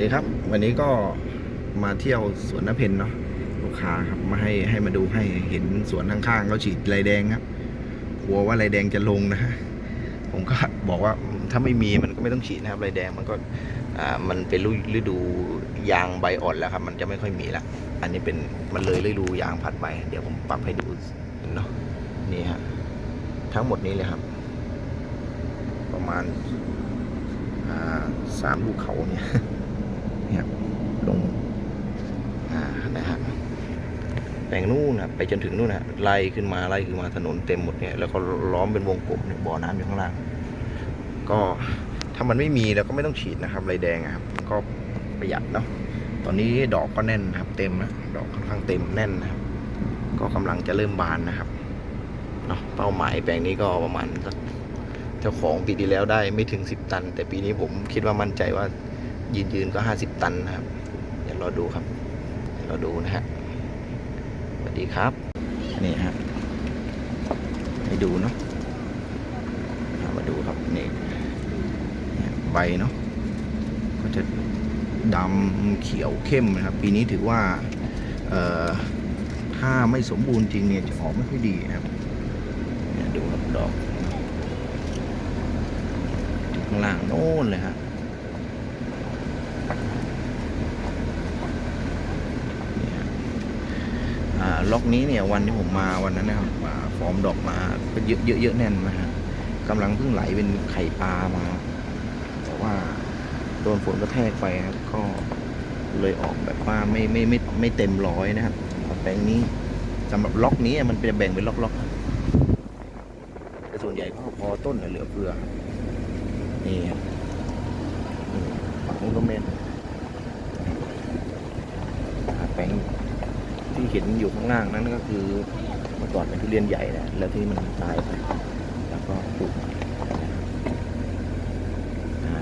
ดีครับ วันนี้ก็มาเที่ยวสวนน้ำเพนเนาะลูกค้าครับมาให้ให้มาดูให้เห็นสวนข้างๆเขาฉีดไรแดงครับกลัวว่าไรแดงจะลงนะผมก็บอกว่าถ้าไม่มีมันก็ไม่ต้องฉีดนะครับไรแดงมันก็อ่ามันเป็นฤดูยางใบอ่อนแล้วครับ มันจะไม่ค่อยมีละอันนี้เป็นมันเลยฤดูยางผัดใบเดี๋ยวผมปรับให้ดูเนาะนี่ฮะทั้งหมดนี้เลยครับ ประมาณสามภูกเขาเนี่ย นี่ยครับลงอ่านะฮะแปลงนู่นนะไปจนถึงนู่นนะไล่ขึ้นมาไล่ขึ้นมาถนนเต็มหมดเนี่ยแล้วก็ล้อมเป็นวงกลมเนี่ยบ่อน้ำอยู่ข้างล่าง ก็ถ้ามันไม่มีเราก็ไม่ต้องฉีดนะครับไรแดงอะครับก็ประหยัดเนาะตอนนี้ดอกก็แน่นนะครับเต็มนะดอกค่อนข้างเต็มแน่นนะครับ ก็กำลังจะเริ่มบานนะครับเนาะเป้าหมายแปลงนี้ก็ประมาณสักเจ้าของปีที่แล้วได้ไม่ถึง 10 ตัน แต่ปีนี้ผมคิดว่ามั่นใจว่า ยืนยืนก็50ตันนะครับ เดี๋ยวรอดูครับ เดี๋ยวรอดูนะฮะสวัสดีครับ นี่ฮะ ให้ดูเนาะมาดูครับนี่ใบเนาะ ก็จะดำเขียวเข้มนะครับ ปีนี้ถือว่าเอ่อถ้าไม่สมบูรณ์จริงเนี่ยจะออกไม่ค่อยดีครับเนี่ยดูครับดอกข้างล่างโน่นเลยฮะ ล็อกนี้เนี่ยวันที่ผมมาวันนั้นนะครับอ่าฟอร์มดอกมาก็เยอะเยอะเยอะแน่นนะฮะกำลังเพิ่งไหลเป็นไข่ปลามา แต่ว่าโดนฝนกระแทกไปครับก็เลยออกแบบว่าไม่ไม่ไม่ไม่เต็มร้อยนะครับแปลงนี้สำหรับล็อกนี้มันเป็นแบ่งเป็นล็อกๆแต่ส่วนใหญ่ก็พอต้นเหลือเฟือนี่ครับนี่ฝั่งนู้นก็เมนอ่าแปลงที่เห็นอยู่ข้างล่างนั้นก็คือเมื่อก่อนเป็นทุเรียนใหญ่นะแล้วที่มันตายไปแล้วก็ปลูกใหม่อ่า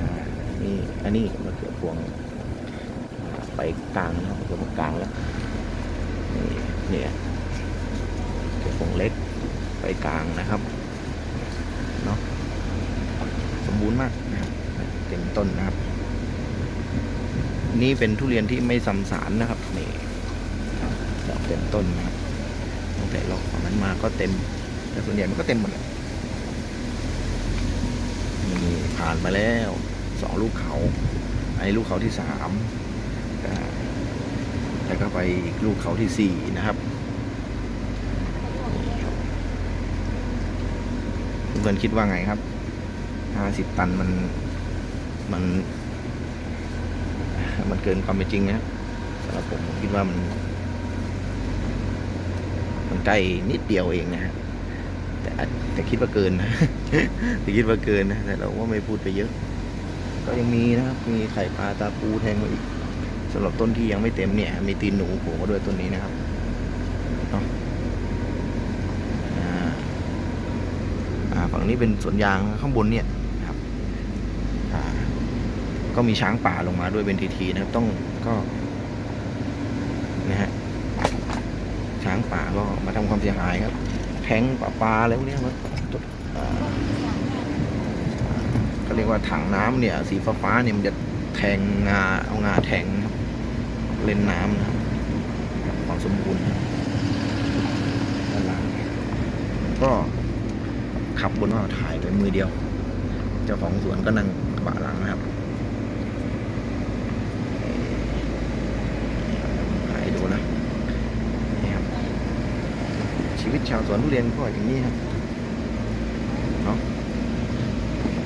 นี่อันนี้มะเขือพวงไปกลางนะมะเขือพวงกลางแล้วนี่เนี่ยมะเขือพวงเล็กไปกลางนะครับเนาะสมบูรณ์มากนะครับเต็มต้นนะครับ นี่เป็นทุเรียนที่ไม่ซ้ำสารนะครับนี่ เต็มต้นนะครับตั้งแต่ลอกของนั้นมาก็เต็ม แต่ส่วนใหญ่มันก็เต็มหมดเลยนี่ผ่านมาแล้วสองลูกเขาไอ้ลูกเขาที่สามแล้วก็ไปอีกลูกเขาที่สี่นะครับนี่ครับเพื่อนคิดว่าไงครับห้าสิบตันมันมัน มันเกินความเป็นจริงนะสำหรับผมผมคิดว่ามัน มันใกล้นิดเดียวเองนะฮะแต่แต่คิดว่าเกินนะแต่คิดว่าเกินนะแต่เราว่าไม่พูดไปเยอะ ก็ยังมีนะครับ มีไข่ปลาตาปูแทงมาอีกสำหรับต้นที่ยังไม่เต็มเนี่ย มีตีนหนูโผล่มาด้วยต้นนี้นะครับอ่าอ่าฝั่งนี้เป็นสวนยางข้างบนเนี่ยครับก็มีช้างป่าลงมาด้วยเป็นทีๆนะครับ ต้องก็นะฮะ ช้างป่าก็มาทำความเสียหายครับ แทงป่าปลาอะไรพวกเนี้ยมันอ่าเรียกว่าถังน้ำเนี่ย สีฟ้าๆเนี่ยมันจะแทงงาเอางาแทงครับ เล่นน้ำนะครับความสมบูรณ์ด้านหลังก็ขับบนว่าถ่ายไปมือเดียว เจ้าของสวนก็นั่งกระบะหลังนะครับถ่ายให้ดูนะนี่ครับ ชาวสวนทุเรียนก็อย่างนี้ครับเนาะ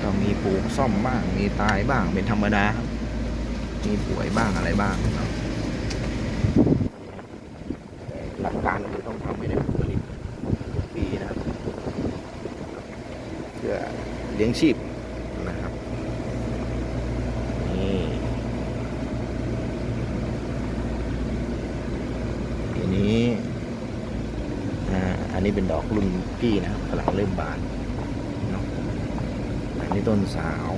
ก็มีปลูกซ่อมบ้าง มีตายบ้างเป็นธรรมดาครับ มีป่วยบ้างอะไรบ้างหลักการคือต้องทำให้ได้ผลผลิตทุกปีนะครับ เพื่อเลี้ยงชีพนะครับนี่ทีนี้อ่ นนี้เป็นดอกรุ่นพี่นะครับกำลังเริ่มบานเนาะอันนี้ต้นสาว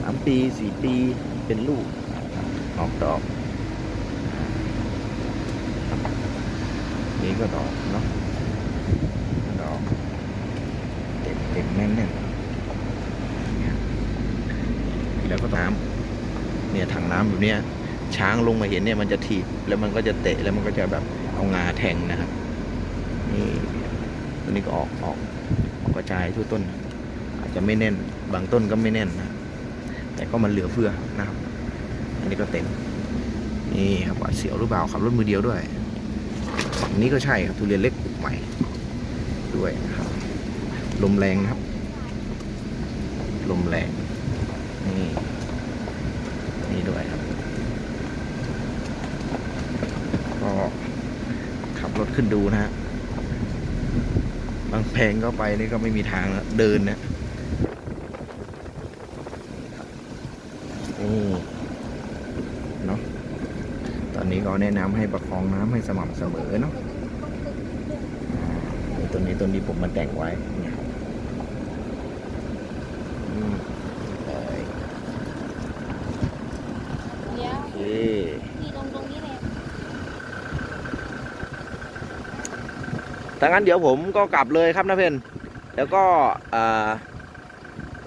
สามปีสี่ปีเป็นลูกนะครับออกดอก นี่ก็ดอกเนาะดอกเต็มเต็มแน่นแน่นเนี่ยแล้วก็ตามเนี่ยถังน้ำแบบเนี้ยช้างลงมาเห็นเนี่ยมันจะถีบแล้วมันก็จะเตะแล้วมันก็จะแบบเอางาแทงนะครับ นี่ตัวนี้ก็ออกออกออกกระจายทั่วต้น อาจจะไม่แน่น บางต้นก็ไม่แน่นนะแต่ก็มันเหลือเฟือนะครับ อันนี้ก็เต็มนี่ครับหวาดเสียวหรือเปล่าขับรถมือเดียวด้วยฝั่งนี้ก็ใช่ครับทุเรียนเล็กปลูกใหม่ด้วยนะครับลมแรงนะครับ ลมแรงนี่นี่ด้วยครับก็ขับรถขึ้นดูนะฮะ บางแพงก็ไปนี่ก็ไม่มีทางแล้วเดินนะนี่เนาะตอนนี้ก็แนะนำให้ประคองน้ำให้สม่ำเสมอเนาะต้นนี้ต้นนี้ผมมาแต่งไว้เนี่ยครับโอเค พี่ลงตรงนี้เลย ถ้างั้นเดี๋ยวผมก็กลับเลยครับนะเพนแล้วก็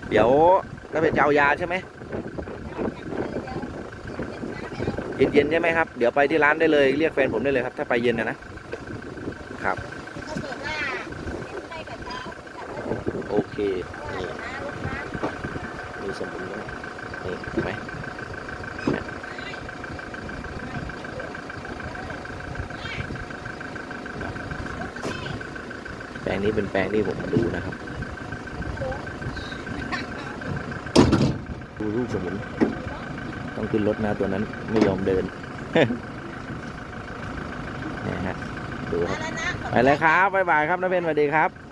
เดี๋ยวนะเพนจะเอายาใช่ไหมเย็นๆใช่ไหมครับ เดี๋ยวไปที่ร้านได้เลยเรียกแฟนผมได้เลยครับ ถ้าไปเย็นนะนะครับ โอเค นี่นะรถน้ำมีสมุนด้วยนี่เห็นไหมเนี่ยแปล งนี้เป็นแปลงที่ผมมาดูนะครับ ดูลูกสมุน ต้องขึ้นรถนะตัวนั้นไม่ยอมเดินนี่ฮะดูครับแล้วนะไปเลยครับบ๊ายบายครับน้าเพนสวัสดีครับ